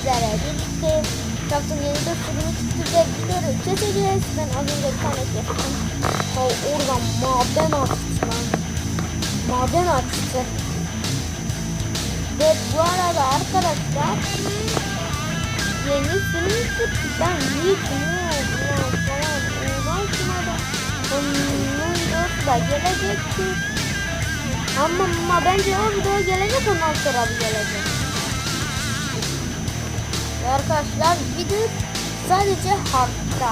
sizlere birlikte Craft'ın yeni dostluğunu tutacakları keseceğiz. Ben az önce bir tane kestim. O oradan maden açtı lan. Maden açtı. Ve bu arada arkadaşlar yeni çıktı. Ben yıkmıyorum falan. Uğraşmadan. Onun dostu da gelecekti. Ama, ama bence o video gelecek ondan sonra gelecek. Arkadaşlar video sadece hardta.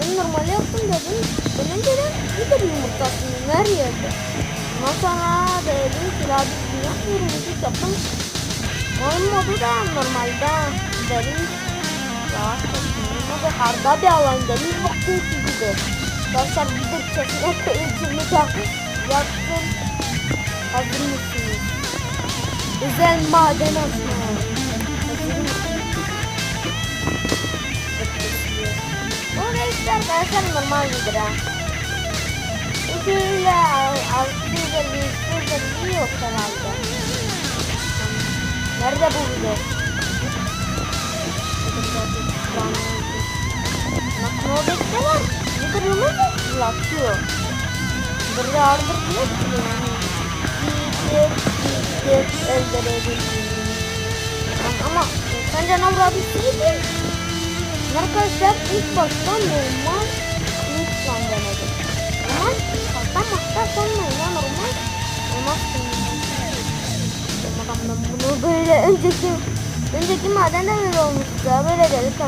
Ben normal yaptım dedim. Ben önceden bir yumurtasını ver yerde. Ondan sonra dedim ki la bunu yapmıyorum. Biz yaptım. Modu da normalde dedim. Ya olmadı. Harda bir alan dedim. Bakın ki gibi. Arkadaşlar bir de çekine kıyıcımı da yaptım. Hazır mısınız? Özel maden açma. Arkadaşlar normal midir ha? Şöyle altı özelliği, üstü özelliği yok herhalde. Nerede bu video? Bakın o bekle var. Bu kırmızı fırlatıyor. Burada ardır diyor ki yani. Gidip gidip öldürebilirim. Ama sen canavar abisiydin. Arkadaşlar ilk başta normal lütfen denedim. Ama kalktan maktan sonra ya normal olmaz Bakalım ben bunu böyle önceki önceki madende böyle olmuştu ya böyle dedik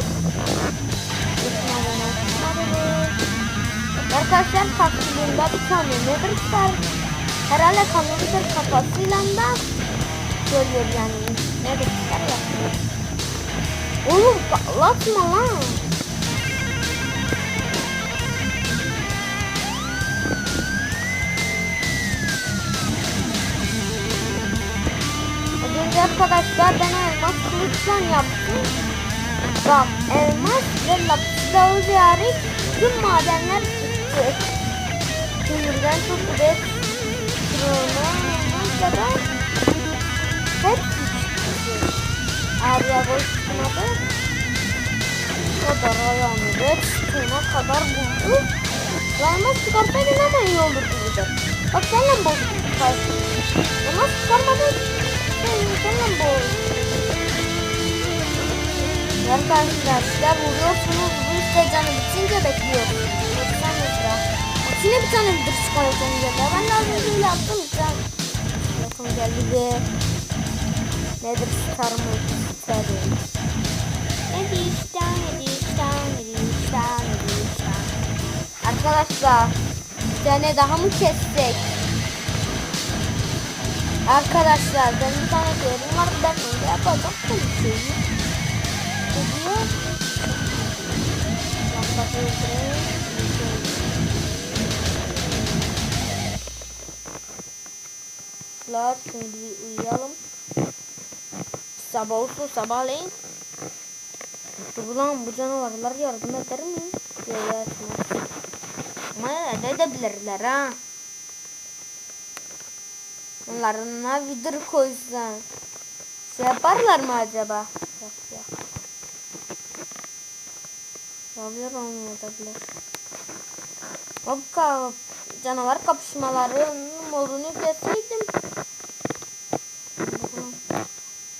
Arkadaşlar taksiyonda bir tane nedir çıkar. Herhalde kanalımızın kafasıyla da söylüyor yani. Nedir çıkar yapıyor. Oğlum patlatma lan. Önce arkadaşlar ben elmas kılıçla yaptım. Bak elmas ve lapis hariç tüm madenler çıktı. Kömürden tut ve çıktığına kadar buldu. Elmas çıkarsaydın ama iyi bir de. Bak senle bozuk çıkarsın. Elmas çıkarmadın. Sen- Senle bozuk. Arkadaşlar size vuruyorsunuz. Bu işte canı bitince bekliyoruz. Lütfen lütfen. Yine bir tane bir skeleton geldi. Ben de az önce öyle. Bir tane skeleton geldi ve nedir çıkarımı istedim. Arkadaşlar bir tane daha mı kessek? Arkadaşlar ben bir tane teorim var. Ben öyle yapacaktım bir şeyi. Ne diyor? Lambası öldüreyim. Arkadaşlar şimdi uyuyalım. Sabah olsun sabahleyin. Dur lan bu canavarlar yardım eder mi? Yok etmez. Ama herhalde edebilirler ha. Onlarına vidir koysan. Şey yaparlar mı acaba? Yok yok. Olabilir olmayabilir. Ka canavar kapışmalarının modunu keseydim.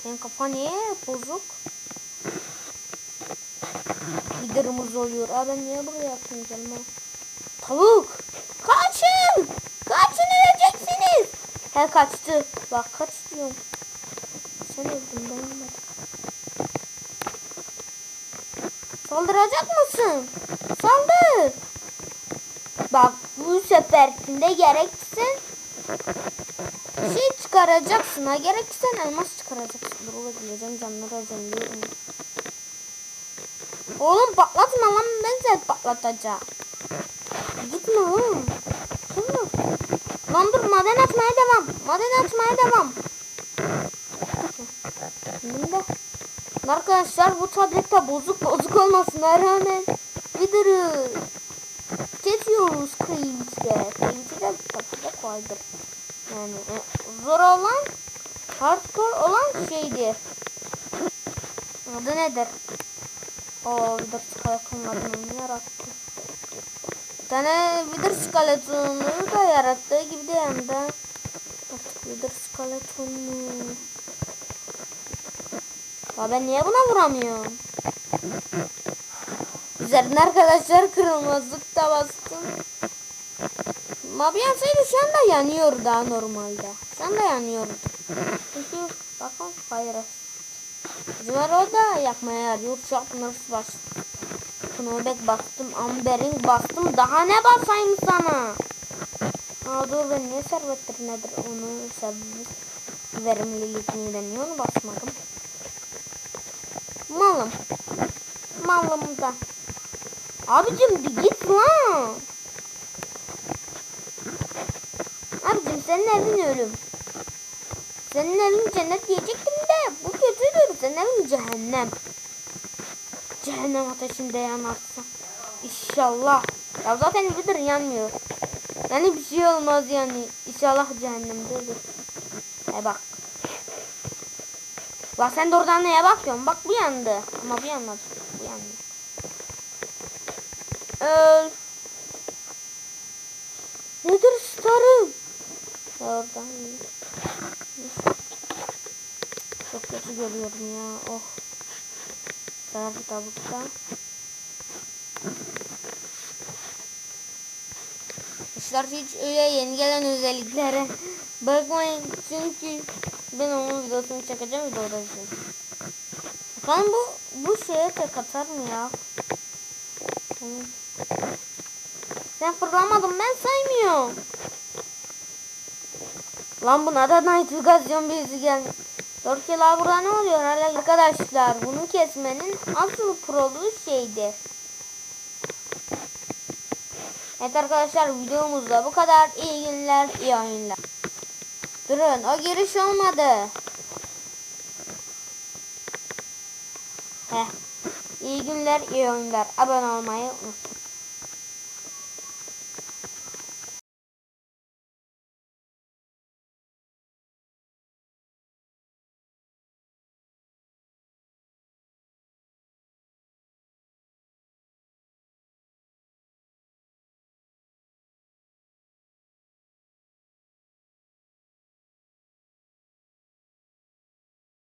Senin kafa niye bozuk? Giderimiz oluyor. Aa ben niye buraya yaptım canım? Tavuk! Kaçın! Kaçın öleceksiniz! He kaçtı. Bak kaç diyorum. Sen öldün ben ölmedim. Saldıracak mısın? Saldır! Bak bu seferkinde gerekirse şey çıkaracaksın ha gerekirse elmas çıkaracaksın. Dur ola gideceğim canları acemliyorum. Oğlum patlatma lan ben seni patlatacağım. Gitme lan. Sonra. Lan dur maden açmaya devam. Maden açmaya devam. Şimdi Arkadaşlar bu tablette bozuk bozuk olmasına rağmen videoyu kesiyoruz. Creams'de tabii de kolaydır. Yani e, zor olan hardcore olan şeydi. Adı nedir? O Wither Skeleton'un adını yarattı. Bir tane Wither Skeleton'u da yarattığı gibi de yanında. Artık Wither Skeleton'u. Ya ben niye buna vuramıyorum? Üzerine arkadaşlar kırılmazlık da bastım. Mavi yansaydı şu anda yanıyor daha normalde. Şu anda yanıyordu. Çünkü bakın hayır. Cıvar o da yakmaya yarıyor. Sharpness bastım. Knobek bastım. Ambering bastım. Daha ne basayım sana? Aa dur ben niye servettir nedir onu servis verimlilik neyden niye onu basmadım. Malım. Malım da. Abicim bir git lan. Abicim senin evin ölüm. Senin evin cennet diyecektim de bu kötüdür. Senin evin cehennem. Cehennem ateşinde yanarsın. İnşallah. Ya zaten bilir yanmıyor. Yani bir şey olmaz yani. İnşallah cehennemdedir. E bak. Bak sen de oradan neye bakıyorsun? Bak bu yandı. Ama bu yanmadı. Bu yandı. Öl. Nedir starım? Oradan. Çok kötü görüyorum ya. Oh. Sar bir tabukta. Arkadaşlar hiç öyle yeni gelen özelliklere bakmayın çünkü ben onun videosunu çekeceğim videoda izleyin. Bakalım bu bu şeye tek atar mı ya? Sen fırlamadın ben saymıyorum. Lan buna da nitrifikasyon birisi gelmiş. Torkela burada ne oluyor arkadaşlar? Bunu kesmenin asıl prolu şeydi. Evet arkadaşlar videomuzda bu kadar. İyi günler, iyi oyunlar. Durun o giriş olmadı. Heh. İyi günler, iyi oyunlar. Abone olmayı unutmayın.